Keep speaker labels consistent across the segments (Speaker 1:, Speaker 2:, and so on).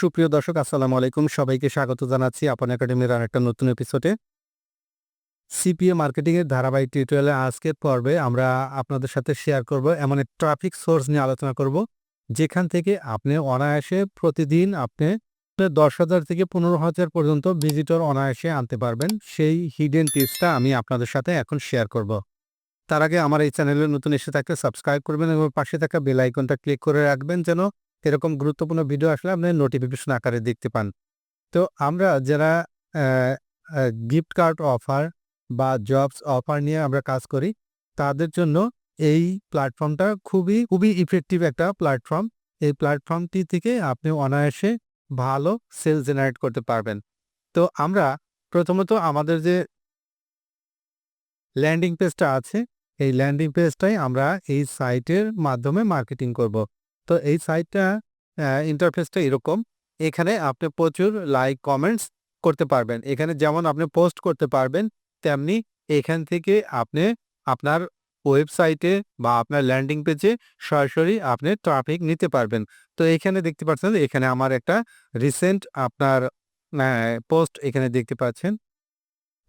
Speaker 1: সুপ্রিয় দর্শক, আসসালামু আলাইকুম। সবাইকে স্বাগত জানাচ্ছি আপন একাডেমির আর একটা নতুন এপিসোডে সিপিএ মার্কেটিংয়ের ধারাবাহিক টিউটোরিয়ালে আজকের পর্বে আমরা আপনাদের সাথে শেয়ার করব এমন এক ট্রাফিক সোর্স নিয়ে আলোচনা করব, যেখান থেকে আপনি অনায়াসে প্রতিদিন আপনি দশ হাজার থেকে পনেরো হাজার পর্যন্ত ভিজিটর অনায়াসে আনতে পারবেন। সেই হিডেন টিপসটা আমি আপনাদের সাথে এখন শেয়ার করব। তার আগে আমার এই চ্যানেলে নতুন এসে থাকলে সাবস্ক্রাইব করবেন এবং পাশে থাকা বেল আইকনটা ক্লিক করে রাখবেন যেন এরকম গুরুত্বপূর্ণ ভিডিও আসলে আপনি নোটিফিকেশন আকারে দেখতে পান। তো আমরা যারা গিফট কার্ড অফার বা জবস অফার নিয়ে আমরা কাজ করি, তাদের জন্য এই প্ল্যাটফর্মটা খুবই খুবই ইফেক্টিভ একটা প্ল্যাটফর্ম এই প্ল্যাটফর্মটি থেকে আপনি অনায়াসে ভালো সেল জেনারেট করতে পারবেন। তো আমরা প্রথমত আমাদের যে ল্যান্ডিং পেজটা আছে, এই ল্যান্ডিং পেজটাই আমরা এই সাইটের মাধ্যমে মার্কেটিং করব। তো এই সাইটটা ইন্টারফেসটা এরকম। এখানে আপনি প্রচুর লাইক কমেন্টস করতে পারবেন। এখানে যেমন আপনি পোস্ট করতে পারবেন, তেমনি এখান থেকে আপনি আপনার ওয়েবসাইটে বা আপনার ল্যান্ডিং পেজে সরাসরি আপনি ট্রাফিক নিতে পারবেন। তো এখানে দেখতে পাচ্ছেন, এখানে আমার একটা রিসেন্ট আপনার পোস্ট এখানে দেখতে পাচ্ছেন।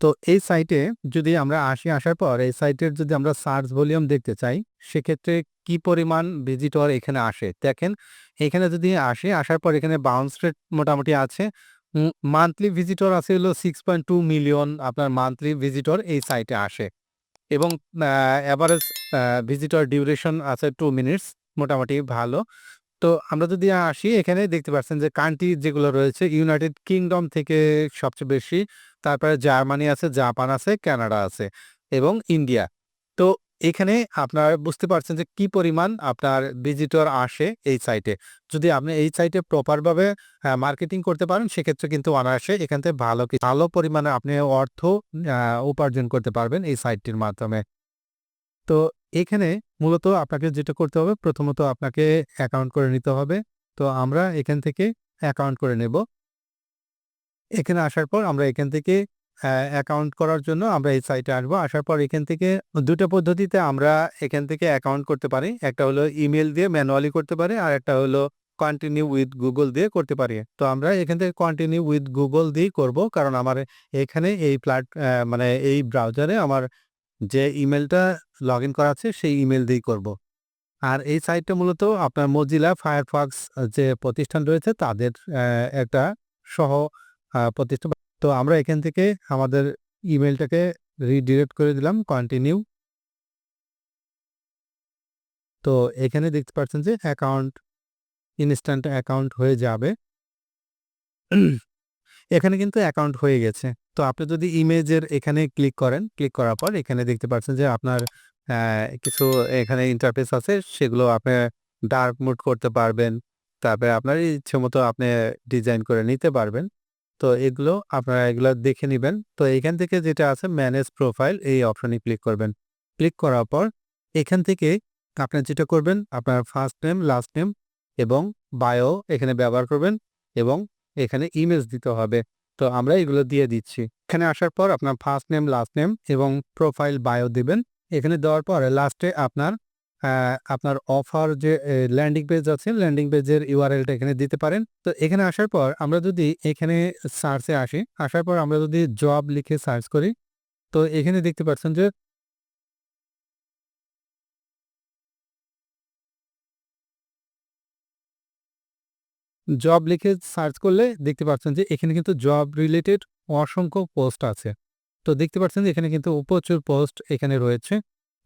Speaker 1: তো এই সাইটে যদি আমরা আসি, আসার পর এই সাইটের যদি আমরা সার্চ ভলিউম দেখতে চাই, সেক্ষেত্রে কি পরিমাণ ভিজিটর এখানে আসে? দেখেন, এখানে যদি আসে, আসার পর এখানে বাউন্স রেট মোটামুটি আছে। মান্থলি ভিজিটর আছে হলো সিক্স পয়েন্ট টু মিলিয়ন আপনার মান্থলি ভিজিটর এই সাইটে আসে। এবং অ্যাভারেজ ভিজিটর ডিউরেশন আছে টু মিনিটস মোটামুটি ভালো। তো আমরা যদি আসি, এখানে দেখতে পাচ্ছেন যে কান্ট্রি যেগুলো রয়েছে ইউনাইটেড কিংডম থেকে সবচেয়ে বেশি, তারপরে জার্মানি আছে জাপান আছে কানাডা আছে এবং ইন্ডিয়া তো এখানে আপনার বুঝতে পারছেন যে কি পরিমাণ আপনার ভিজিটর আসে এই সাইটে যদি আপনি এই সাইটে প্রপারভাবে মার্কেটিং করতে পারেন, সেক্ষেত্রে কিন্তু অনায়াসে এখান থেকে ভালো ভালো পরিমাণে আপনি অর্থ উপার্জন করতে পারবেন এই সাইটটির মাধ্যমে। তো এখানে মূলত আপনাকে যেটা করতে হবে, প্রথমত আপনাকে অ্যাকাউন্ট করে নিতে হবে। তো আমরা এখান থেকে অ্যাকাউন্ট করে নেব। এখানে আসার পর আমরা এখান থেকে অ্যাকাউন্ট করার জন্য আমরা এই সাইটে আসব। আসার পর এখান থেকে দুটো পদ্ধতিতে আমরা এখান থেকে অ্যাকাউন্ট করতে পারি। একটা হলো ইমেল দিয়ে ম্যানুয়ালি করতে পারি আর একটা হলো কন্টিনিউ উইথ গুগল দিয়ে করতে পারি। তো আমরা এখান থেকে কন্টিনিউ উইথ গুগল দিয়েই করব। কারণ আমার এখানে এই প্ল্যাট মানে এই ব্রাউজারে আমার যে ইমেলটা লগ ইন করা আছে, সেই ইমেল দিয়েই করব। আর এই সাইটটা মূলত আপনার মজিলা ফায়ারফক্স যে প্রতিষ্ঠান রয়েছে, তাদের একটা সহ প্রতিষ্ঠান। তো আমরা এখান থেকে আমাদের ইমেলটাকে রিডিরেক্ট করে দিলাম কন্টিনিউ তো এখানে দেখতে পাচ্ছেন যে অ্যাকাউন্ট, ইনস্ট্যান্ট অ্যাকাউন্ট হয়ে যাবে। এখানে কিন্তু অ্যাকাউন্ট হয়ে গেছে। তো আপনি যদি ইমেজের এখানে ক্লিক করেন, ক্লিক করার পর এখানে দেখতে পাচ্ছেন যে আপনার কিছু এখানে ইন্টারফেস আছে, সেগুলো আপনি ডার্ক মোড করতে পারবেন। তারপরে আপনার ইচ্ছে মতো আপনি ডিজাইন করে নিতে পারবেন। তো এগুলো আপনারা এগুলো দেখে নেবেন। তো এখান থেকে যেটা আছে ম্যানেজ প্রোফাইল এই অপশনে ক্লিক করবেন। ক্লিক করার পর এখান থেকে আপনার যেটা করবেন, আপনার ফার্স্ট নেম লাস্ট নেম এবং বায়ো এখানে ব্যবহার করবেন এবং এখানে ইমেজ দিতে হবে। তো আমরা এগুলো দিয়ে দিচ্ছি। এখানে আসার পর আপনার ফার্স্ট নেম লাস্ট নেম এবং প্রোফাইল বায়ো দিবেন। এখানে দেওয়ার পর লাস্টে আপনার আপনার অফার যে ল্যান্ডিং পেজ আছে ল্যান্ডিং পেজের ইউআরএলটা এখানে দিতে পারেন। তো এখানে আসার পর আমরা যদি এখানে সার্চে আসি, আসার পর আমরা যদি জব লিখে সার্চ করি, তো এখানে দেখতে পাচ্ছেন যে জব লিখে সার্চ করলে দেখতে পাচ্ছেন যে এখানে কিন্তু জব রিলেটেড অসংখ্য পোস্ট আছে। তো দেখতে পাচ্ছেন যে এখানে কিন্তু প্রচুর পোস্ট এখানে রয়েছে।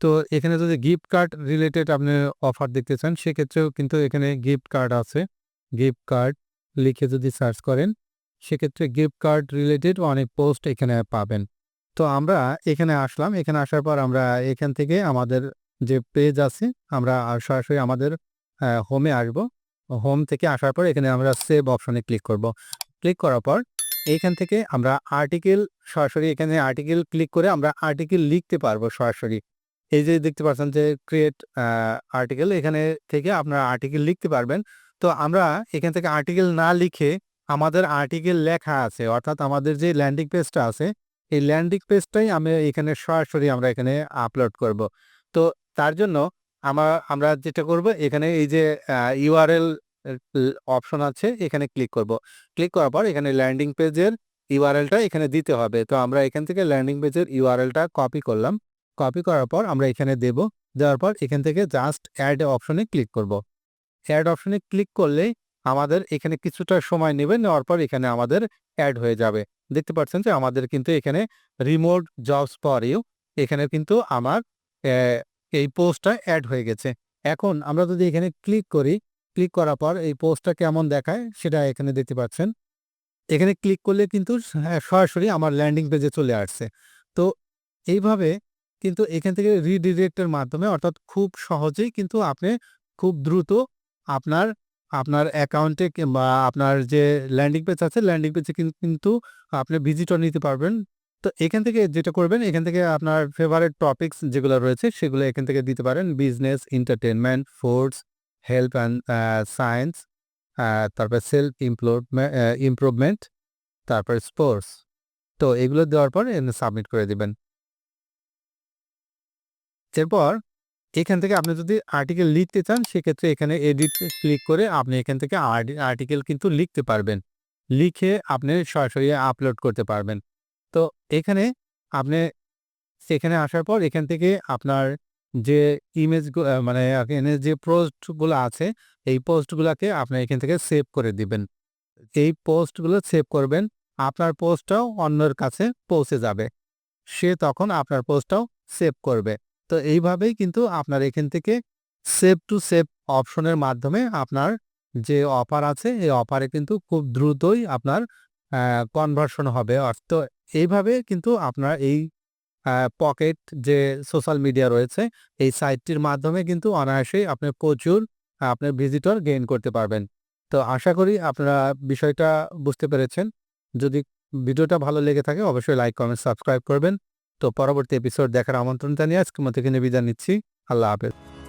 Speaker 1: তো এখানে যদি গিফট কার্ড রিলেটেড আপনি অফার দেখতে চান, সেক্ষেত্রেও কিন্তু এখানে গিফট কার্ড আছে। গিফট কার্ড লিখে যদি সার্চ করেন, সেক্ষেত্রে গিফট কার্ড রিলেটেড অনেক পোস্ট এখানে পাবেন। তো আমরা এখানে আসলাম। এখানে আসার পর আমরা এখান থেকে আমাদের যে পেজ আছে, আমরা সরাসরি আমাদের হোমে আসব। হোম থেকে আসার পর এখানে আমরা সেভ অপশনে ক্লিক করব। ক্লিক করার পর এইখান থেকে আমরা আর্টিকেল সরাসরি এখানে আর্টিকেল ক্লিক করে আমরা আর্টিকেল লিখতে পারব সরাসরি। এই যে দেখতে পাচ্ছেন যে ক্রিয়েট আর্টিকেল এখানে থেকে আপনারা আর্টিকেল লিখতে পারবেন। তো আমরা এখান থেকে আর্টিকেল না লিখে আমাদের আর্টিকেল লেখা আছে, অর্থাৎ আমাদের যে ল্যান্ডিং পেজটা আছে, এই ল্যান্ডিং পেজটাই আমি এখানে সরাসরি আমরা এখানে আপলোড করব। তো তার জন্য আমরা আমরা যেটা করব, এখানে এই যে ইউআরএল অপশন আছে, এখানে ক্লিক করব। ক্লিক করার পর এখানে ল্যান্ডিং পেজের ইউআরএলটা এখানে দিতে হবে। তো আমরা এখান থেকে ল্যান্ডিং পেজের ইউআরএলটা কপি করলাম। কপি করার পর আমরা এখানে দেব। দেওয়ার পর এখান থেকে জাস্ট অ্যাড অপশনে ক্লিক করব। অ্যাড অপশনে ক্লিক করলেই আমাদের এখানে কিছুটা সময় নেবে, নেওয়ার পর এখানে আমাদের অ্যাড হয়ে যাবে। দেখতে পাচ্ছেন যে আমাদের কিন্তু এখানে রিমোট জবস ফর ইউ এখানে কিন্তু আমার এই পোস্টটা অ্যাড হয়ে গেছে। এখন আমরা যদি এখানে ক্লিক করি ক্লিক করার পর এই পোস্টটা কেমন দেখায় সেটা এখানে দেখতে পাচ্ছেন। এখানে ক্লিক করলে কিন্তু হ্যাঁ, সরাসরি আমার ল্যান্ডিং পেজে চলে আসছে। তো এইভাবে কিন্তু এখান থেকে রিডিরেক্টের মাধ্যমে অর্থাৎ খুব সহজেই কিন্তু আপনি খুব দ্রুত আপনার আপনার অ্যাকাউন্টে কিংবা আপনার যে ল্যান্ডিং পেজ আছে ল্যান্ডিং পেজে কিন্তু আপনি ভিজিটর নিতে পারবেন। তো এখান থেকে যেটা করবেন, এখান থেকে আপনার ফেভারেট টপিকস যেগুলো রয়েছে, সেগুলো এখান থেকে দিতে পারেন। Business entertainment foods health and science তারপর সেলফ ইমপ্রুভমেন্ট ইমপ্রুভমেন্ট তারপর স্পোর্টস তো এগুলো দেওয়ার পর সাবমিট করে দিবেন। এরপর এখান থেকে আপনি যদি আর্টিকেল লিখতে চান, সেক্ষেত্রে এখানে এডিট ক্লিক করে আপনি এখান থেকে আর্টিকেল কিন্তু লিখতে পারবেন। লিখে আপনি সরাসরি আপলোড করতে পারবেন। তো এখানে আপনি সেখানে আসার পর এখান থেকে আপনার যে ইমেজ মানে এখানে যে পোস্টগুলো আছে, এই পোস্টগুলোকে আপনি এখান থেকে সেভ করে দিবেন। এই পোস্টগুলো সেভ করবেন, আপনার পোস্টটাও অন্যের কাছে পৌঁছে যাবে। সে তখন আপনার পোস্টটাও সেভ করবে। তো এইভাবেই কিন্তু আপনার এখান থেকে সেভ টু সেভ অপশনের মাধ্যমে আপনার যে অফার আছে, এই অফারে কিন্তু খুব দ্রুতই আপনার কনভার্সন হবে। অর্থ এইভাবে কিন্তু আপনার এই পকেট যে সোশ্যাল মিডিয়া রয়েছে, এই সাইটটির মাধ্যমে কিন্তু অনায়াসেই আপনি প্রচুর আপনার ভিজিটর গেইন করতে পারবেন। তো আশা করি আপনারা বিষয়টা বুঝতে পেরেছেন। যদি ভিডিওটা ভালো লেগে থাকে অবশ্যই লাইক, কমেন্ট, সাবস্ক্রাইব করবেন। তো পরবর্তী এপিসোড দেখার আমন্ত্রণ জানিয়ে আজকের মতো এখানে বিদায় নিচ্ছি। আল্লাহ হাফেজ।